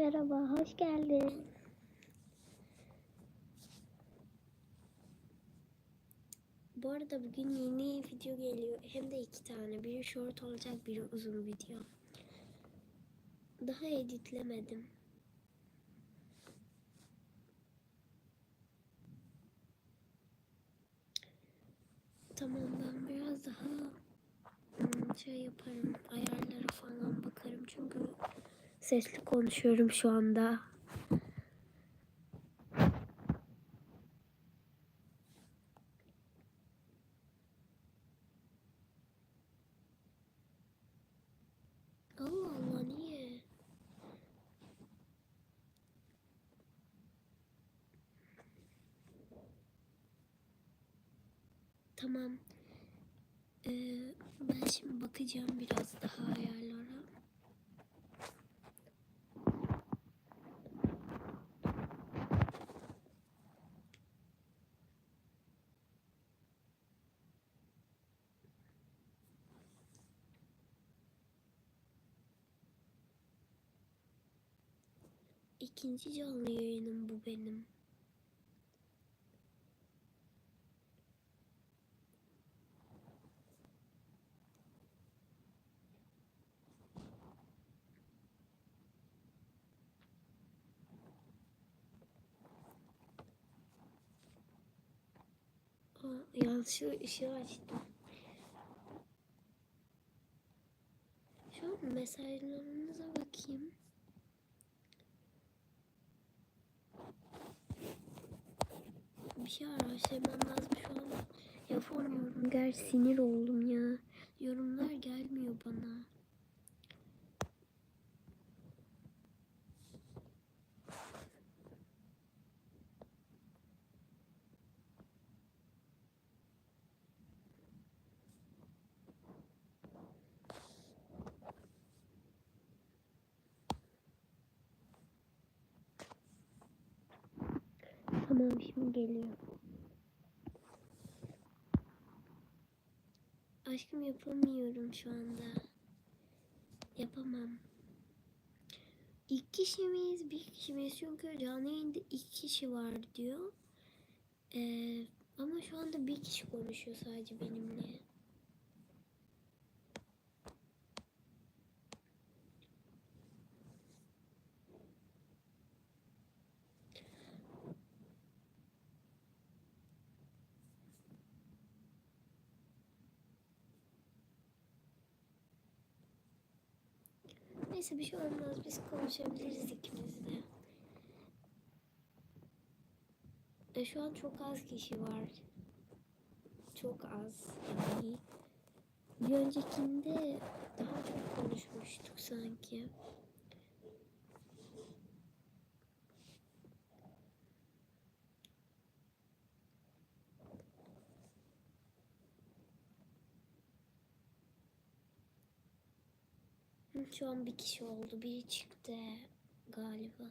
Merhaba, hoş geldin. Bu arada bugün yeni video geliyor. Hem de iki tane. Biri short olacak, biri uzun video. Daha editlemedim. Tamam ben biraz daha hmm, şey yaparım. Ayarlara falan bakarım çünkü sesli konuşuyorum şu anda. Allah Allah niye? Tamam. Ee, ben şimdi bakacağım biraz daha ayarlara. İkinci canlı yayınım bu benim. Yanlış ışığı açtım. Şu mesajlarınıza bakayım. Bir şey araştırmam lazım şu an. Yapamıyorum. Gerçi sinir oldum ya. Yorumlar gelmiyor bana. Tamam şimdi geliyor. Aşkım yapamıyorum şu anda. Yapamam. İki kişi miyiz? Bir kişi miyiz? Çünkü canlı yayında iki kişi var diyor. Ee, ama şu anda bir kişi konuşuyor sadece benimle. Neyse bir şey olmaz. Biz konuşabiliriz ikimiz de. E, şu an çok az kişi var. Çok az yani. Bir öncekinde daha çok konuşmuştuk sanki. Şu an bir kişi oldu. Biri çıktı galiba.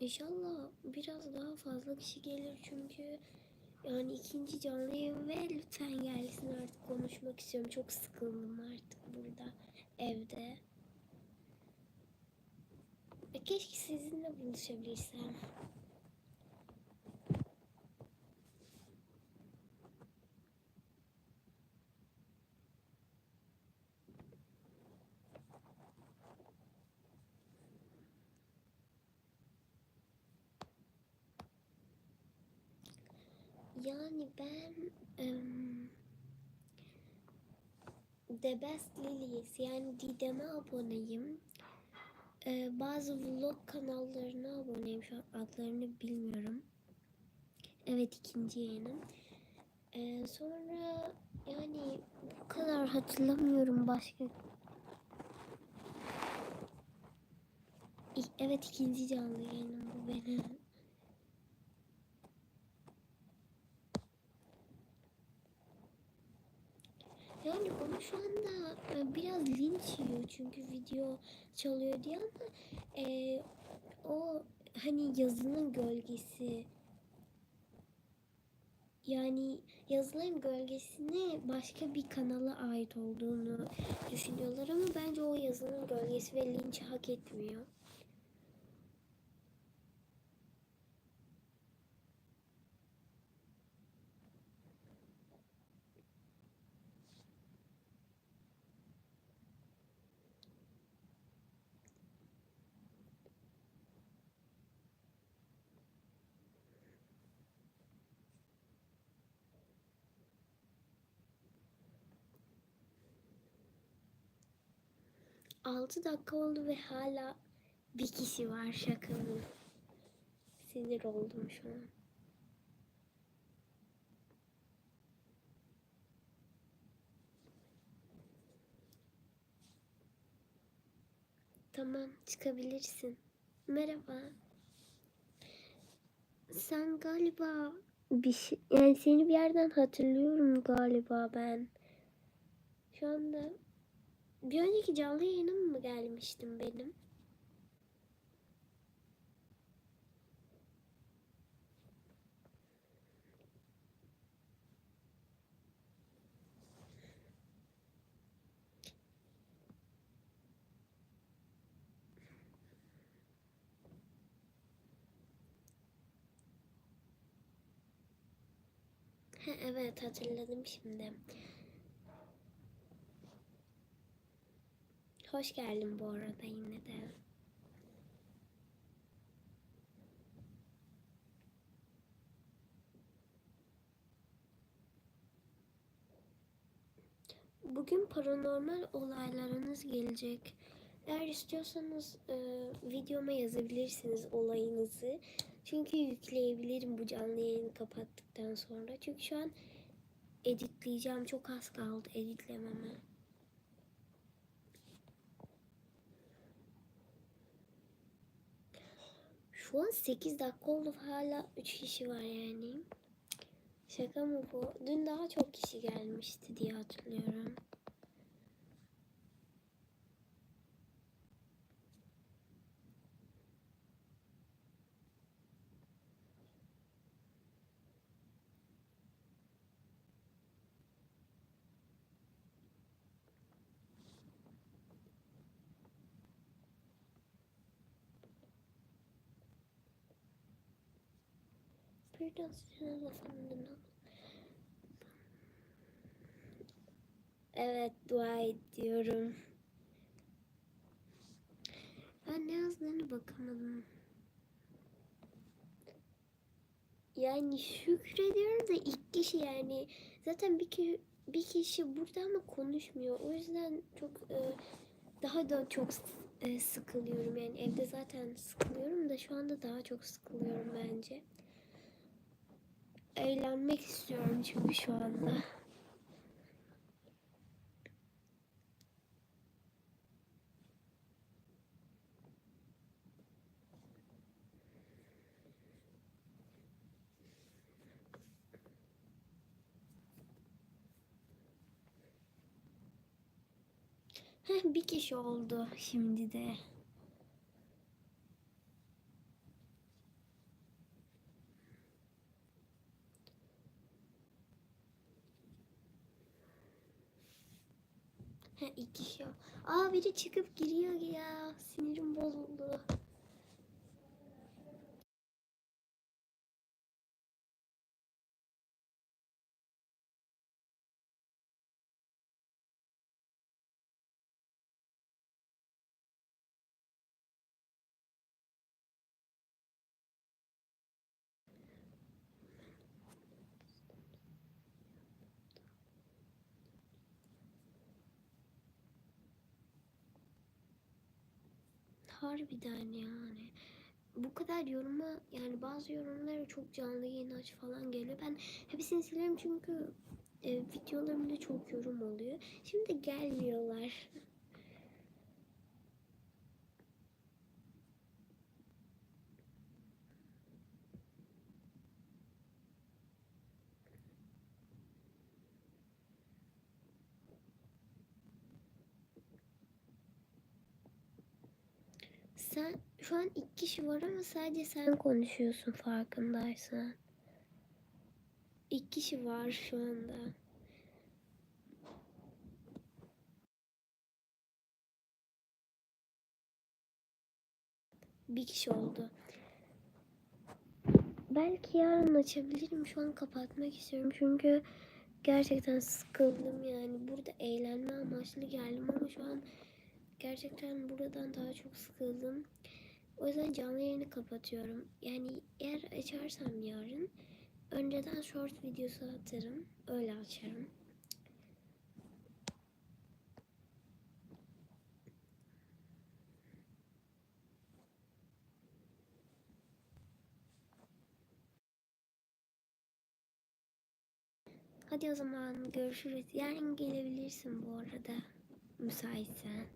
İnşallah biraz daha fazla kişi gelir çünkü yani ikinci canlı yayın ve lütfen gelsin artık konuşmak istiyorum. Çok sıkıldım artık burada evde. E, keşke sizinle buluşabilsem. Yani ben The Best Lilies yani Didem'e aboneyim. Ee, bazı vlog kanallarına aboneyim. Şu an adlarını bilmiyorum. Evet ikinci yayınım. Ee, sonra yani bu kadar hatırlamıyorum başka. Evet ikinci canlı yayınım bu benim. Yani onu şu anda e, biraz linç yiyor çünkü video çalıyor diye ama e, o hani yazının gölgesi yani yazıların gölgesine başka bir kanala ait olduğunu düşünüyorlar ama bence o yazının gölgesi ve linç hak etmiyor. Altı dakika oldu ve hala bir kişi var şaka mı? Sinir oldum şu an. Tamam çıkabilirsin. Merhaba. Sen galiba bir şey, yani seni bir yerden hatırlıyorum galiba ben. Şu anda bir önceki canlı yayınım mı gelmiştim benim? Ha, evet hatırladım şimdi. Hoş geldin bu arada yine de. Bugün paranormal olaylarınız gelecek. Eğer istiyorsanız e, videoma yazabilirsiniz olayınızı. Çünkü yükleyebilirim bu canlı yayını kapattıktan sonra. Çünkü şu an editleyeceğim. Çok az kaldı editlememe. Şu an 8 dakika oldu hala 3 kişi var yani. Şaka mı bu? Dün daha çok kişi gelmişti diye hatırlıyorum. Birden sinirle sandım. Evet dua ediyorum. Ben ne yazdığını bakamadım. Yani şükrediyorum da ilk kişi yani zaten bir kişi, bir kişi burada ama konuşmuyor. O yüzden çok e, daha da çok e, sıkılıyorum. Yani evde zaten sıkılıyorum da şu anda daha çok sıkılıyorum bence. Eğlenmek istiyorum çünkü şu anda. Bir kişi oldu şimdi de. He iki kişi. Aa biri çıkıp giriyor ya. Sinirim bozuldu. Harbiden yani. Bu kadar yoruma yani bazı yorumlara çok canlı yayın aç falan geliyor. Ben hepsini silerim çünkü e, videolarımda çok yorum oluyor. Şimdi gelmiyorlar. Sen şu an iki kişi var ama sadece sen konuşuyorsun farkındaysan. İki kişi var şu anda. Bir kişi oldu. Belki yarın açabilirim. Şu an kapatmak istiyorum. Çünkü gerçekten sıkıldım yani. Burada eğlenme amaçlı geldim ama şu an gerçekten buradan daha çok sıkıldım. O yüzden canlı yayını kapatıyorum. Yani eğer açarsam yarın önceden short videosu atarım. Öyle açarım. Hadi o zaman görüşürüz. Yarın gelebilirsin bu arada. Müsaitsen.